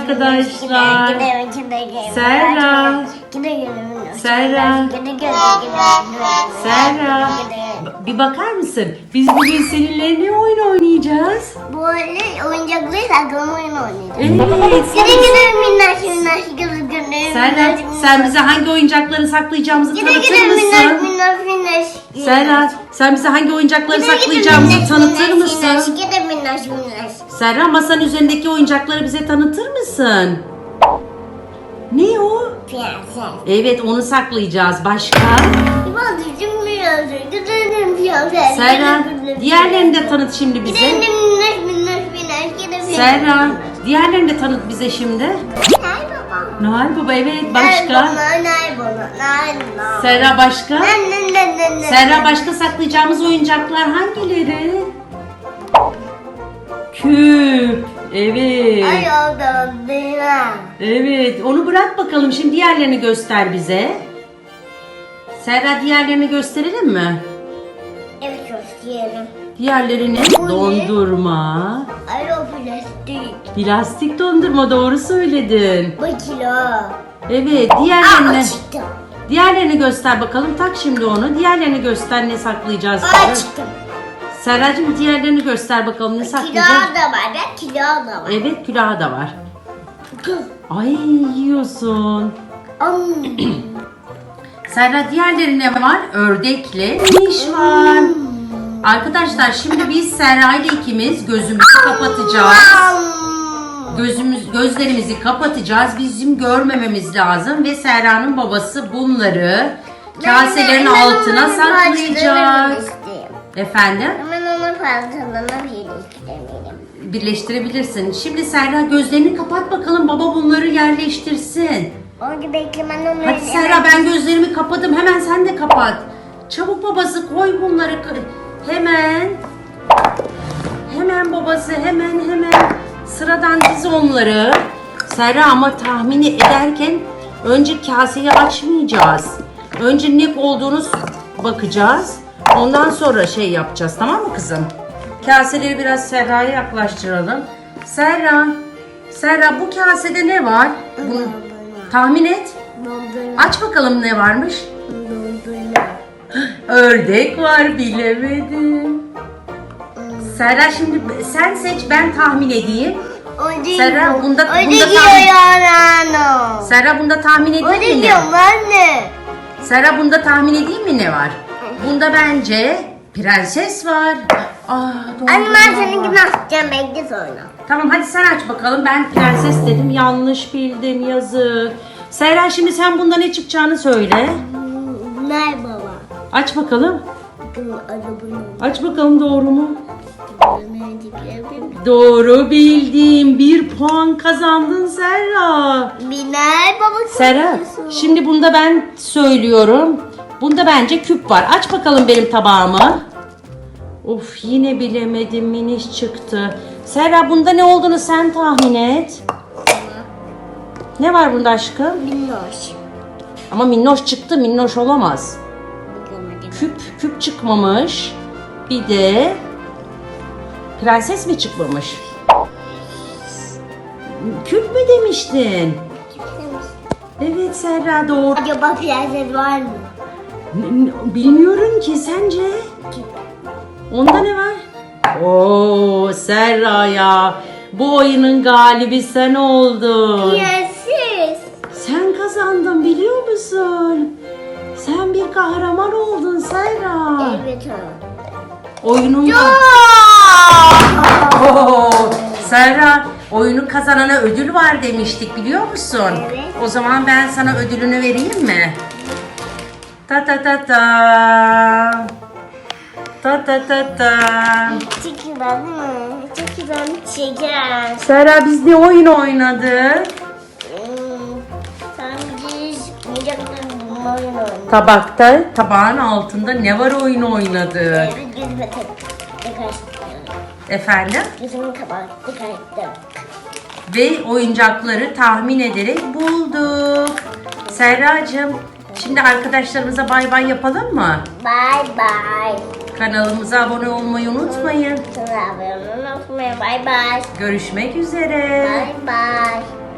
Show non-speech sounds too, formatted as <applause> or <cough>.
arkadaşlar. Serra. Serra. Serra. Bir bakar mısın? Biz bugün seninle ne oyun oynayacağız? Böyle oyuncakları saklama oyunu oynayacağız. Evet. Gide gide minnaş minnaş gide gide Serra sen bize hangi oyuncakları saklayacağımızı Gide tanıtır gide mısın? minnaş minnaş. Serra sen bize hangi oyuncakları Gide gide saklayacağımızı minnaş, tanıtır minnaş, mısın? Gide minnaş minnaş. Serra masanın üzerindeki oyuncakları bize tanıtır mısın? Ne o? Prenses. Evet onu saklayacağız. Başka? Birazcık birazcık gidelim prenses. Serra diğerlerini de tanıt şimdi bize. Gidelim gide. Serra diğerlerini de tanıt bize şimdi. Noel Baba evet başka. nay baba, baba. Serra başka? Ne ne ne ne ne. Serra başka saklayacağımız oyuncaklar hangileri? Küp. Evet. Ay oldu? Evet onu bırak bakalım şimdi diğerlerini göster bize. Serra diğerlerini gösterelim mi? Evet gösterelim. Diğerleri ne? Bu ne? Dondurma. Ay o plastik. Dondurma doğru söyledin. Bu kilo. Evet Aa diğerlerini çıktım. diğerlerini göster bakalım. Tak şimdi onu. Diğerlerini göster ne saklayacağız. Aa çıktım. Serracığım diğerlerini göster bakalım ne saklayacağız. da var ya kilo da var. Evet külahı da var. Ay yiyorsun. <clears throat> Serra diğerleri ne var? Ördekle niş var. Arkadaşlar şimdi biz Serra ile ikimiz gözümüzü kapatacağız. Gözümüz gözlerimizi kapatacağız. Bizim görmememiz lazım ve Serra'nın babası bunları kaselerin Ben- altına onun saklayacak. Efendim? Ben onun parçalarını birleştirebilirim. Birleştirebilirsin. Şimdi Serra gözlerini kapat bakalım baba bunları yerleştirsin. Orada bekle ben onu Hadi Serra ben gözlerimi kapadım. Hemen sen de kapat. Çabuk babası koy bunları. Hemen. Hemen babası hemen hemen. Sıradan diz onları. Serra ama tahmini ederken önce kaseyi açmayacağız. Önce ne olduğunu bakacağız. Ondan sonra şey yapacağız tamam mı kızım? Kaseleri biraz Serra'ya yaklaştıralım. Serra, Serra bu kasede ne var? Bunu tahmin et. Aç bakalım ne varmış. Ördek var bilemedim. Serra şimdi sen seç ben tahmin edeyim. Değil Serra, bu. bunda- bunda tahmin- yani. Serra bunda tahmin edeyim değil mi ne? diyorum anne. Serra bunda tahmin edeyim mi ne var? Bunda bence prenses var. Aa, doğru. Anne ben seninkini açacağım bekle sonra. Tamam hadi sen aç bakalım. Ben prenses dedim. Yanlış bildim yazık. Serra şimdi sen bunda ne çıkacağını söyle. Baba. Aç bakalım. Aç bakalım doğru mu? Doğru bildim. Bir puan kazandın Serra. Bir nay baba. Serra şimdi bunda ben söylüyorum. Bunda bence küp var. Aç bakalım benim tabağımı. Of yine bilemedim miniş çıktı. Serra bunda ne olduğunu sen tahmin et. Ne var bunda aşkım? Minnoş. Ama minnoş çıktı minnoş olamaz. Küp küp çıkmamış. Bir de prenses mi çıkmamış? Küp mü demiştin? Evet Serra doğru. Acaba prenses var mı? Bilmiyorum ki sence? Onda ne var? Oo Serra ya. Bu oyunun galibi sen oldun. Prenses. Sen kazandın biliyor musun? Sen bir kahraman oldun Serra. Evet o. Oyunun Oo, Serra oyunu kazanana ödül var demiştik biliyor musun? Evet. O zaman ben sana ödülünü vereyim mi? Ta ta ta ta. Ta ta ta ta. Çok değil mi? Çok güzel şeker. Serra biz ne oyun oynadık? Hmm, Sen Tabakta, tabağın altında ne var oyunu oynadık. Tek açtım. Efendim? Gözümü kapattı kaçtım. ve oyuncakları tahmin ederek bulduk. Serracığım, şimdi arkadaşlarımıza bay bay yapalım mı? Bye bye. Kanalımıza abone olmayı unutmayın. Sana abone olmayı unutmayın. Bye bye. Görüşmek üzere. Bye bye.